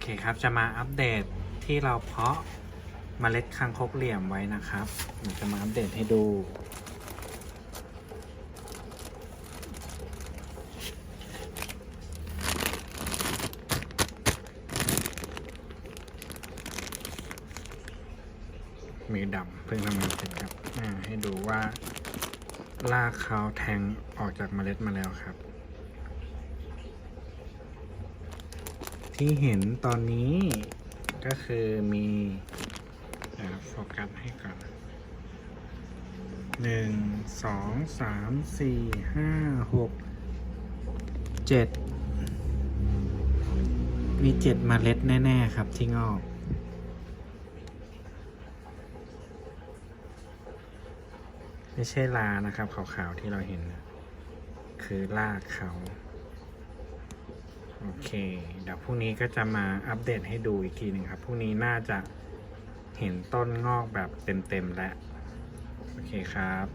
เคครับ จะมาอัปเดตที่เราเพาะเมล็ดคางคกเหลี่ยมไว้นะครับจะมาอัปเดตให้ดู มีดำเพิ่งทำงานเสร็จครับให้ดูว่าลากเขาแทงออกจากเมล็ดมาแล้วครับ ที่เห็นตอนนี้ก็คือมีโฟกัสให้ก่อนหนึ่งสองสามสี่ห้าหกเจ็ดมีเจ็ดมเมล็ดแน่ ๆ ครับที่งอกไม่ใช่ลานะครับขาวๆที่เราเห็น คือรากเขา เค เดี๋ยวพรุ่งนี้ก็จะมาอัปเดตให้ดูอีกทีหนึ่งครับพรุ่งนี้น่าจะเห็นต้นงอกแบบเต็มๆแล้ว โอเคครับ